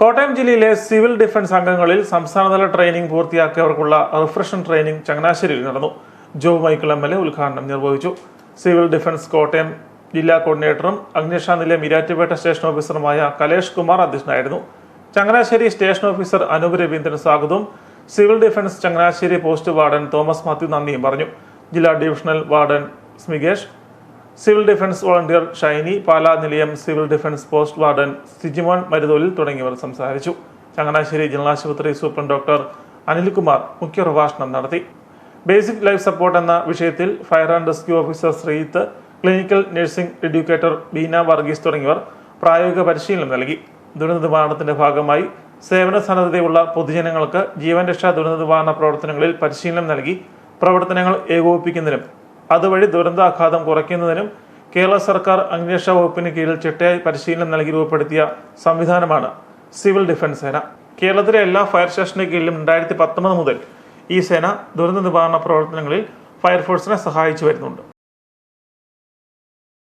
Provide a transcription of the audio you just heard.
കോട്ടയം ജില്ലയിലെ civil defence അംഗങ്ങളിൽ സംസ്ഥാനതല ട്രെയിനിംഗ് പൂർത്തിയാക്കിയവർക്കുള്ള റിഫ്രഷൻ ട്രെയിനിംഗ് ചങ്ങനാശ്ശേരിയിൽ നടന്നു. Job Michael M L A ഉദ്ഘാടനം നിർവഹിച്ചു. സിവിൽ ഡിഫൻസ് കോട്ടയം ജില്ലാ കോർഡിനേറ്ററും അഗ്നിഷാ നിലയം ഇരാറ്റുപേട്ട സ്റ്റേഷൻ ഓഫീസറുമായ കലേഷ് കുമാർ അധ്യക്ഷനായിരുന്നു. ചങ്ങനാശ്ശേരി സ്റ്റേഷൻ ഓഫീസർ അനൂപ് രവീന്ദ്രൻ സ്വാഗതവും civil defence Changanassery post warden Thomas Mathew നന്ദിയും പറഞ്ഞു. ജില്ലാ divisional warden Smikesh civil defence volunteer Shiny Pala നിലയം civil defence post warden Sijimon Marutholil തുടങ്ങിയവർ സംസാരിച്ചു. ചങ്ങനാശ്ശേരി ജനറൽ ആശുപത്രി സൂപ്രണ്ട് ഡോക്ടർ അനിൽകുമാർ മുഖ്യ പ്രഭാഷണം നടത്തി. ബേസിക് ലൈഫ് സപ്പോർട്ട് എന്ന വിഷയത്തിൽ fire and rescue officer Sreeth clinical nursing educator Beena Varghese തുടങ്ങിയവർ പ്രായോഗിക പരിശീലനം നൽകി. ദുരന്ത നിവാരണത്തിന്റെ ഭാഗമായി സേവന സന്നദ്ധതയുള്ള പൊതുജനങ്ങൾക്ക് ജീവൻ രക്ഷാ ദുരന്ത നിവാരണ പ്രവർത്തനങ്ങളിൽ പരിശീലനം നൽകി. പ്രവർത്തനങ്ങൾ ഏകോപിപ്പിക്കുന്നതിനും അതുവഴി ദുരന്താഘാതം കുറയ്ക്കുന്നതിനും കേരള സർക്കാർ അന്വേഷണ വകുപ്പിന് കീഴിൽ ചിട്ടയായി പരിശീലനം നൽകി രൂപപ്പെടുത്തിയ സംവിധാനമാണ് സിവിൽ ഡിഫൻസ് സേന. കേരളത്തിലെ എല്ലാ ഫയർ സ്റ്റേഷന് കീഴിലും രണ്ടായിരത്തി പത്തൊമ്പത് മുതൽ ഈ സേന ദുരന്ത നിവാരണ പ്രവർത്തനങ്ങളിൽ ഫയർഫോഴ്സിനെ സഹായിച്ചു വരുന്നുണ്ട്.